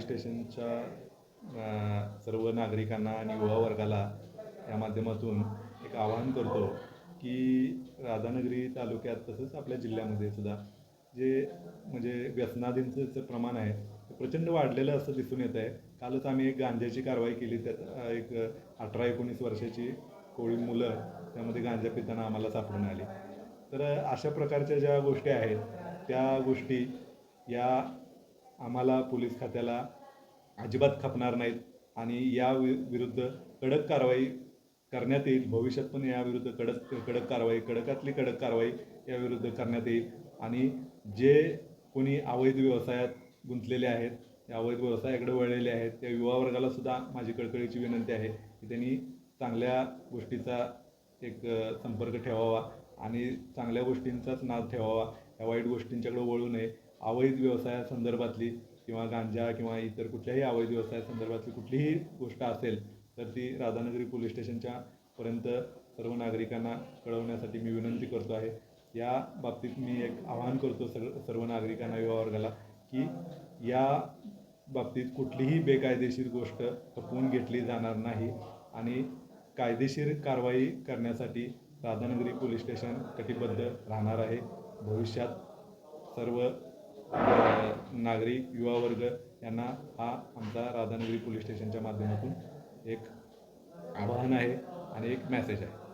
स्टेशनच्या सर्व नागरिकांना आणि युवा वर्गाला या माध्यमातून एक आवाहन करतो की राधानगरी तालुक्यात तसंच आपल्या जिल्ह्यामध्ये सुद्धा जे म्हणजे व्यसनाधींचं जे प्रमाण आहे ते प्रचंड वाढलेलं असं दिसून येत आहे कालच आम्ही एक गांज्याची कारवाई केली त्यात एक अठरा एकोणीस वर्षाची कोळी मुलं त्यामध्ये गांजा पिताना आम्हाला सापडून आली. तर अशा प्रकारच्या ज्या गोष्टी आहेत त्या गोष्टी या आम्हाला पोलीस खात्याला अजिबात खपणार नाहीत आणि या वि विरुद्ध कडक कारवाई करण्यात येईल. भविष्यात पण याविरुद्ध कडक कडक कारवाई कडकातली कडक कारवाई याविरुद्ध करण्यात येईल. आणि जे कोणी अवैध व्यवसायात गुंतलेले आहेत त्या अवैध व्यवसायाकडे वळलेले आहेत त्या युवा वर्गाला सुद्धा माझी कळकळीची विनंती आहे की त्यांनी चांगल्या गोष्टीचा एक संपर्क ठेवावा आणि चांगल्या गोष्टींचाच नाद ठेवावा. या वाईट गोष्टींच्याकडे वळू नये. अवैध व्यवसायासंदर्भातली किंवा गांजा किंवा इतर कुठल्याही अवैध व्यवसायासंदर्भातली कुठलीही गोष्ट असेल तर ती राधानगरी पोलीस स्टेशनच्या पर्यंत सर्व नागरिकांना कळवण्यासाठी मी विनंती करतो आहे. या बाबतीत मी एक आवाहन करतो सर सर्व नागरिकांना युवा वर्गाला की या बाबतीत कुठलीही बेकायदेशीर गोष्ट खपवून घेतली जाणार नाही आणि कायदेशीर कारवाई करण्यासाठी राधानगरी पोलीस स्टेशन कटिबद्ध राहणार आहे. भविष्यात सर्व नागरिक युवा वर्ग यांना हा आमचा राधानगरी पोलीस स्टेशनच्या माध्यमातून एक आवाहन आहे आणि एक मॅसेज आहे.